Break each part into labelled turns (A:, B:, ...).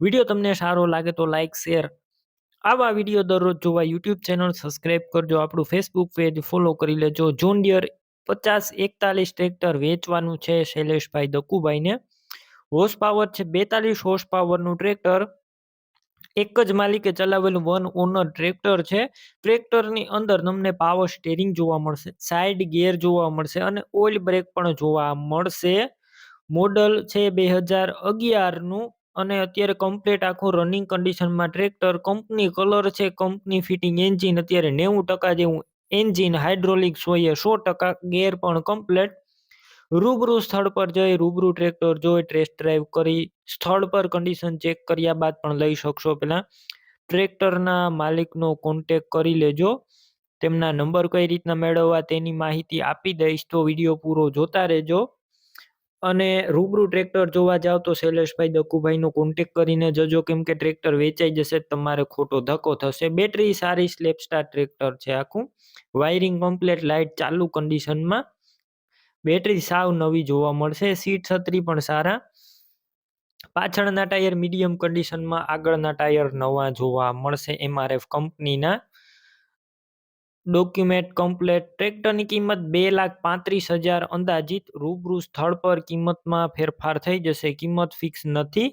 A: Video તમને સારો લાગે તો લાઇક શેર આવા વીડિયો દરરોજ જોવા યુટ્યુબ ચેનલ સબસ્ક્રાઇબ કરજો, આપણું ફેસબુક પેજ ફોલો કરી લેજો. જોન ડિયર પચાસ એકતાલીસ ટ્રેક્ટર વેચવાનું છે શૈલેષભાઈ દકુભાઈને. હોર્સ પાવર છે બેતાલીસ હોર્સ પાવરનું ટ્રેક્ટર એક જ માલિકે ચલાવેલું વન ઓનર ટ્રેક્ટર છે. ટ્રેક્ટરની અંદર તમને પાવર સ્ટેરિંગ જોવા મળશે સાઇડ ગિયર જોવા મળશે અને ઓઇલ બ્રેક પણ જોવા મળશે. મોડલ છે બે હજાર અગિયારનું અને અત્યારે કમ્પ્લીટ આખું રનિંગ કન્ડિશનમાં ટ્રેક્ટર કંપની કલર છે કંપની ફિટિંગ એન્જિન અત્યારે નેવું ટકા જેવું એન્જિન હાઇડ્રોલિક્સ હોય સો ટકા ગેર પણ કમ્પ્લીટ રૂબરૂ સ્થળ પર જઈ રૂબરૂ ટ્રેક્ટર જોઈ ટેસ્ટ ડ્રાઈવ કરી, સ્થળ પર કન્ડિશન ચેક કર્યા બાદ પણ લઈ શકશો પહેલાં ટ્રેક્ટરના માલિકનો કોન્ટેક કરી લેજો. તેમના નંબર કઈ રીતના મેળવવા તેની માહિતી આપી દઈશ તો વીડિયો પૂરો જોતા રહેજો. અને રૂબરૂ ટ્રેક્ટર જોવા જાવ તો શૈલેષભાઈ દકુભાઈનો કોન્ટેક કરીને જજો, કેમ કે ટ્રેક્ટર વેચાઈ જશે, તમારે ખોટો ધક્કો થશે. બેટરી સારી સ્લેપ સ્ટાર ટ્રેક્ટર છે આખું. વાયરિંગ કમ્પ્લેટ લાઇટ ચાલુ કન્ડિશનમાં બેટરી સાવ નવી જોવા મળશે. સીટ છત્રી પણ સારા. પાછળના ટાયર મીડિયમ કન્ડિશનમાં આગળના ટાયર નવા જોવા મળશે. એમઆરએફ કંપનીના ડોક્યુમેન્ટ કમ્પ્લેટ. ટ્રેક્ટરની કિંમત બે લાખ પાંત્રીસ હજાર. અંદાજિત રૂબરૂ સ્થળ પર કિંમતમાં ફેરફાર થઈ જશે. કિંમત ફિક્સ નથી.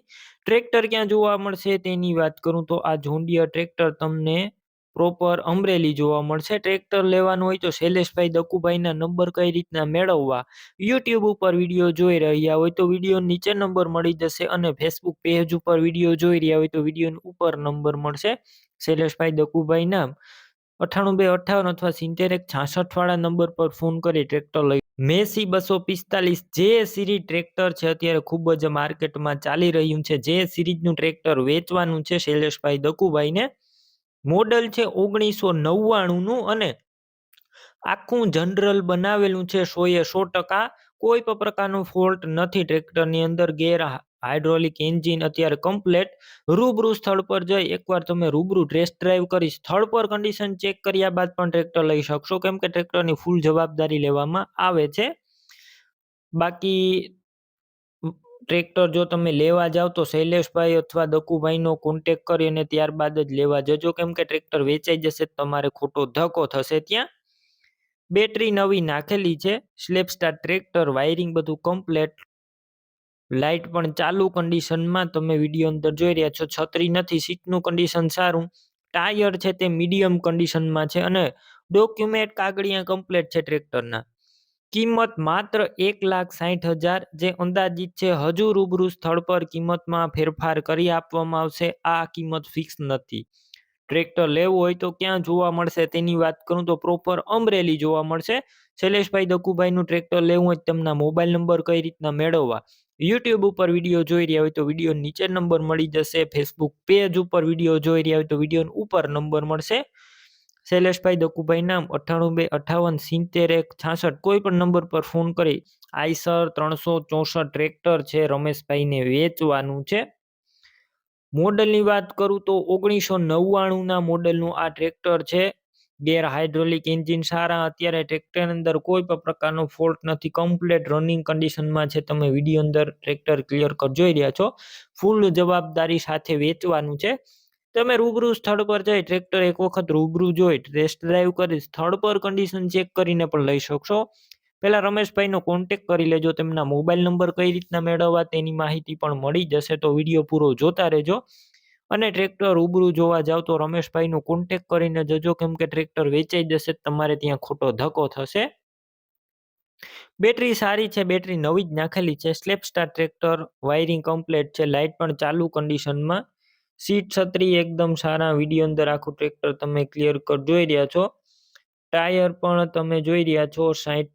A: ટ્રેક્ટર ક્યાં જોવા મળશે તેની વાત કરું તો આ જોંડિયર ટ્રેક્ટર તમને પ્રોપર અમરેલી જોવા મળશે. ટ્રેક્ટર લેવાનું હોય તો શૈલેષભાઈ દકુભાઈના નંબર કઈ રીતના મેળવવા? યુટ્યુબ ઉપર વીડિયો જોઈ રહ્યા હોય તો વીડિયો નીચે નંબર મળી જશે અને ફેસબુક પેજ ઉપર વીડિયો જોઈ રહ્યા હોય તો વીડિયો ઉપર નંબર મળશે. શૈલેષભાઈ દકુભાઈ નામ અઠ્ઠાણું બે, અઠ્ઠાવન અથવા સિત્તેર એક છાસઠ વાળા નંબર પર ફોન કરી ટ્રેક્ટર લઈ. મેસી બસો પિસ્તાલીસ જે સિરીઝ ટ્રેક્ટર છે, અત્યારે ખૂબ જ માર્કેટમાં ચાલી રહ્યું છે. જે સિરીઝનું ટ્રેક્ટર વેચવાનું છે, શૈલેષભાઈ દકુભાઈને. મોડલ છે ઓગણીસો નવ્વાણુંનું અને આખું જનરલ બનાવેલું છે સો એ સો ટકા. કોઈ પણ પ્રકારનો ફોલ્ટ નથી ટ્રેક્ટરની અંદર ગેર હાઇડ્રોલિક એન્જિન અત્યારે કમ્પ્લેટ રૂબરૂ સ્થળ પર જઈ એકવાર તમે રૂબરૂ ટેસ્ટ ડ્રાઈવ કરી સ્થળ પર કન્ડિશન ચેક કર્યા બાદ પણ ટ્રેક્ટર લઈ શકશો. કેમ કે ટ્રેક્ટરની ફૂલ જવાબદારી લેવામાં આવે છે. બાકી ટ્રેક્ટર જો તમે લેવા જાઓ તો શૈલેષભાઈ અથવા દકુભાઈનો કોન્ટેક કરી અને ત્યારબાદ જ લેવા જજો. કેમ કે ટ્રેક્ટર વેચાઈ જશે, તમારે ખોટો ધક્કો થશે ત્યાં. બેટરી નવી નાખેલી છે. સ્લેપ સ્ટાર ટ્રેક્ટર વાયરિંગ બધું કમ્પ્લેટ લાઇટ પણ ચાલુ કન્ડિશનમાં તમે વીડિયો અંદર જોઈ રહ્યા છો, છત્રી નથી, સીટનું કન્ડિશન સારું. ટાયર છે તે મીડિયમ કન્ડિશનમાં છે અને ડોક્યુમેન્ટ કાગળિયા કમ્પ્લેટ છે ટ્રેક્ટરના કિંમત માત્ર એક લાખ સાઠ હજાર જે અંદાજિત છે, હજુ રૂબરૂ સ્થળ પર કિંમતમાં ફેરફાર કરી આપવામાં આવશે. આ કિંમત ફિક્સ નથી. ટ્રેક્ટર લેવું હોય તો ક્યાં જોવા મળશે? તેની વાત કરું તો પ્રોપર અમરેલી જોવા મળશે. શૈલેષભાઈ દકુભાઈનું ટ્રેક્ટર લેવું હોય તેમના મોબાઈલ નંબર કઈ રીતના મેળવવા? યુટ્યુબ ઉપર વીડિયો જોઈ રહ્યા હોય તો વીડિયો નીચે નંબર મળી જશે. ફેસબુક પેજ ઉપર વીડિયો જોઈ રહ્યા હોય તો વીડિયો ઉપર નંબર મળશે. શૈલેષભાઈ દકુભાઈ નામ અઠ્ઠાણું બે અઠાવન સિત્તેર એક છાસઠ. કોઈ પણ નંબર પર ફોન કરી આઈસર ત્રણસો ચોસઠ ટ્રેક્ટર છે, રમેશભાઈને વેચવાનું છે. મોડલની વાત કરું તો ઓગણીસો નવ્વાણુંના મોડલનું આ ટ્રેક્ટર છે. ગેર હાઇડ્રોલિક એન્જિન સારા, અત્યારે ટ્રેક્ટર અંદર કોઈ પણ પ્રકારનો ફોલ્ટ નથી. કમ્પ્લેટ રનિંગ કન્ડિશનમાં છે. તમે વીડિયો અંદર ટ્રેક્ટર ક્લિયર કર, જોઈ રહ્યા છો. ફૂલ જવાબદારી સાથે વેચવાનું છે. તમે રૂબરૂ સ્થળ પર જઈ ટ્રેક્ટર એક વખત રૂબરૂ જોઈ ટેસ્ટ ડ્રાઈવ કરી, સ્થળ પર કન્ડિશન ચેક કરીને પણ લઈ શકશો. પહેલાં રમેશભાઈનો કોન્ટેક કરી લેજો, તેમના મોબાઈલ નંબર કઈ રીતના મેળવવા તેની માહિતી પણ મળી જશે. તો વીડિયો પૂરો જોતા રહેજો. અને ટ્રેક્ટર રૂબરૂ જોવા જાવ તો રમેશભાઈનું કોન્ટેક કરીને જજો કેમ કે ટ્રેક્ટર વેચાઈ જશે તમારે ત્યાં ખોટો ધક્કો થશે. બેટરી સારી છે, બેટરી નવી જ નાખેલી છે self start tractor wiring complete છે લાઇટ પણ ચાલુ કન્ડિશનમાં સીટ છત્રી એકદમ સારા વીડિયો અંદર આખું ટ્રેક્ટર તમે ક્લિયર કર, જોઈ રહ્યા છો. ટાયર પણ તમે જોઈ રહ્યા છો સાઠ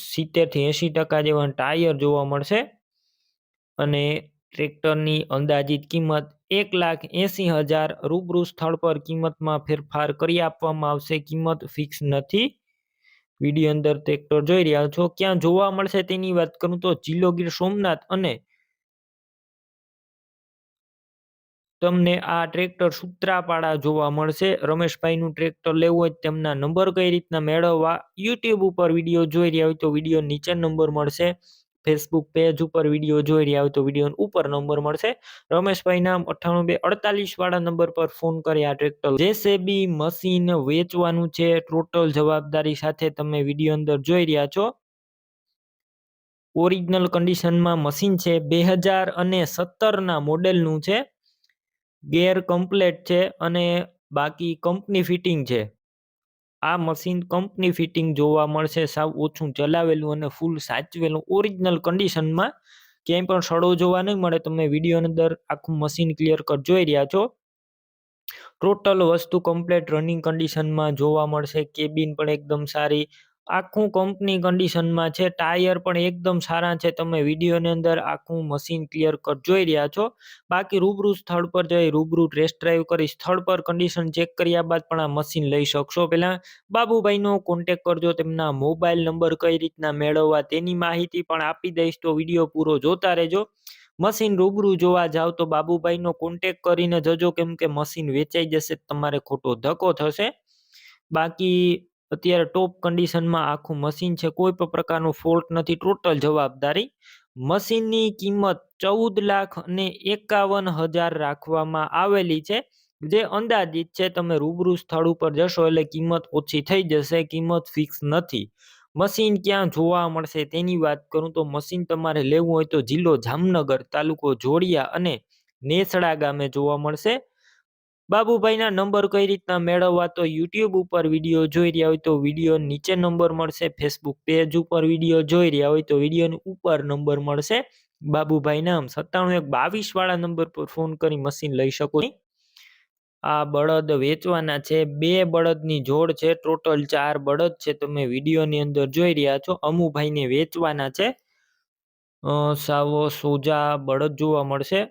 A: સિત્તેરથી એંશી ટકા જેવા ટાયર જોવા મળશે. અને ટ્રેક્ટરની અંદાજિત કિંમત એક લાખ એંસી હજાર રૂબરૂ સ્થળ પર કિંમતમાં ફેરફાર કરી આપવામાં આવશે. કિંમત ફિક્સ નથી. વીડિયો અંદર ટ્રેક્ટર જોઈ રહ્યા છો. ક્યાં જોવા મળશે તેની વાત કરું તો જિલ્લો ગીર સોમનાથ અને તમને આ ટ્રેક્ટર સૂત્રાપાડા જોવા મળશે. રમેશભાઈનું ટ્રેક્ટર લેવું હોય તેમના નંબર કઈ રીતના મેળવવા યુટ્યુબ ઉપર વીડિયો જોઈ રહ્યા હોય તો વીડિયો નીચે નંબર મળશે. ફેસબુક પેજ ઉપર વીડિયો જોઈ રહ્યા હોય તો વીડિયો ઉપર નંબર મળશે. રમેશભાઈ નામ અઠ્ઠાણું બે અડતાલીસ વાળા નંબર પર ફોન કરી આ ટ્રેક્ટર જેસીબી મશીન વેચવાનું છે ટોટલ જવાબદારી સાથે તમે વીડિયો અંદર જોઈ રહ્યા છો. ઓરિજિનલ કન્ડિશનમાં મશીન છે, બે હજાર અને સત્તરના મોડેલનું છે. ગેર કમ્પ્લેટ છે અને બાકી કંપની ફિટિંગ છે. આ મશીન કંપની ફિટિંગ જોવા મળશે, સાવ ઓછું ચલાવેલું અને ફૂલ સાચવેલું ઓરિજિનલ કન્ડિશનમાં ક્યાંય પણ સડો જોવા નહીં મળે. તમે વીડિયો અંદર આખું મશીન ક્લિયર કટ જોઈ રહ્યા છો. ટોટલ વસ્તુ કમ્પ્લેટ રનિંગ કન્ડિશનમાં જોવા મળશે. કેબિન પણ એકદમ સારી આખું કંપની કન્ડિશનમાં છે ટાયર પણ એકદમ સારા છે. તમે વિડીયોની અંદર આખું મશીન ક્લિયર કટ જોઈ રહ્યા છો. બાકી રૂબરૂ સ્થળ પર જઈ રૂબરૂ ટેસ્ટ ડ્રાઈવ કરી સ્થળ પર કન્ડિશન ચેક કર્યા બાદ પણ આ મશીન લઈ શકશો. પહેલાં બાબુભાઈનો કોન્ટેક કરજો, તેમના મોબાઈલ નંબર કઈ રીતના મેળવવા તેની માહિતી પણ આપી દઈશ. તો વીડિયો પૂરો જોતા રહેજો. મશીન રૂબરૂ જોવા જાવ તો બાબુભાઈનો કોન્ટેક કરીને જજો, કેમ કે મશીન વેચાઈ જશે, તમારે ખોટો ધક્કો થશે. બાકી અત્યારે ટોપ કન્ડિશનમાં આખું મશીન છે. કોઈ પણ પ્રકારનું ફોલ્ટ નથી. ટોટલ જવાબદારી મશીનની કિંમત ચૌદ લાખ અને એકાવન હજાર રાખવામાં આવેલી છે. જે અંદાજિત છે તમે રૂબરૂ સ્થળ ઉપર જશો એટલે કિંમત ઓછી થઈ જશે. કિંમત ફિક્સ નથી. મશીન ક્યાં જોવા મળશે તેની વાત કરું તો મશીન તમારે લેવું હોય તો જિલ્લો જામનગર, તાલુકો જોડિયા અને નેસડા ગામે જોવા મળશે. બાબુભાઈના નંબર કઈ રીતના મેળવવા તો યુટ્યુબ ઉપર વીડિયો જોઈ રહ્યા હોય તો વીડિયો નીચે નંબર મળશે, ફેસબુક પેજ ઉપર વીડિયો જોઈ રહ્યા હોય તો વિડીયોની ઉપર નંબર મળશે. બાબુભાઈ નામ સત્તાણું એક બાવીસ વાળા નંબર પર ફોન કરી મશીન લઈ શકો આ બળદ વેચવાના છે, બે બળદની જોડ છે, ટોટલ ચાર બળદ છે, તમે વિડીયોની અંદર જોઈ રહ્યા છો. અમુભાઈને વેચવાના છે. સાવો સોજા બળદ જોવા મળશે.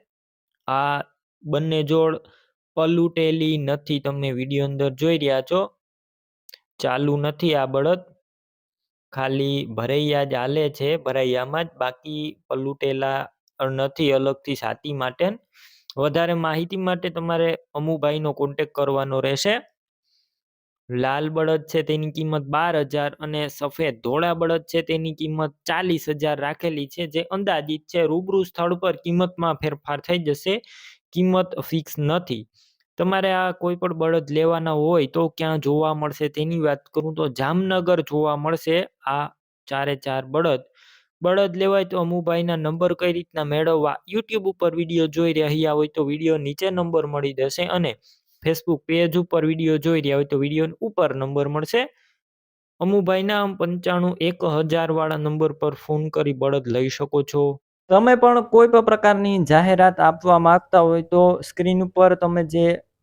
A: આ બંને જોડ પલુટેલી નથી. તમે વીડિયો અંદર જોઈ રહ્યા છો. ચાલુ નથી આ બળદ. ખાલી ભરૈયા જ હાલે છે ભરૈયામાં જ. બાકી પલુટેલા નથી અલગથી સાતી માટે વધારે માહિતી માટે તમારે અમુભાઈનો કોન્ટેક કરવાનો રહેશે. લાલ બળદ છે તેની કિંમત બાર હજાર અને સફેદ ધોળા બળદ છે તેની કિંમત ચાલીસ હજાર રાખેલી છે જે અંદાજિત છે. રૂબરૂ સ્થળ પર કિંમતમાં ફેરફાર થઈ જશે. કિંમત ફિક્સ નથી. તમારે આ કોઈ પણ બળદ લેવાના હોય તો ક્યાં જોવા મળશે? તેની વાત કરું તો જામનગર જોવા મળશે આ ચારે ચાર બળદ. બળદ લેવાય તો અમુભાઈના નંબર કઈ રીતના મેળવવા? યુટ્યુબ ઉપર વીડિયો જોઈ રહ્યા હોય તો વીડિયો નીચે નંબર મળી જશે અને ફેસબુક પેજ ઉપર વીડિયો જોઈ રહ્યા હોય તો વીડિયો ઉપર નંબર મળશે. અમુભાઈના પંચાણું એક હજાર વાળા નંબર પર ફોન કરી બળદ લઈ શકો છો. તમે પણ કોઈ પણ પ્રકારની જાહેરાત આપવા માંગતા હોય તો સ્ક્રીન ઉપર તમે જે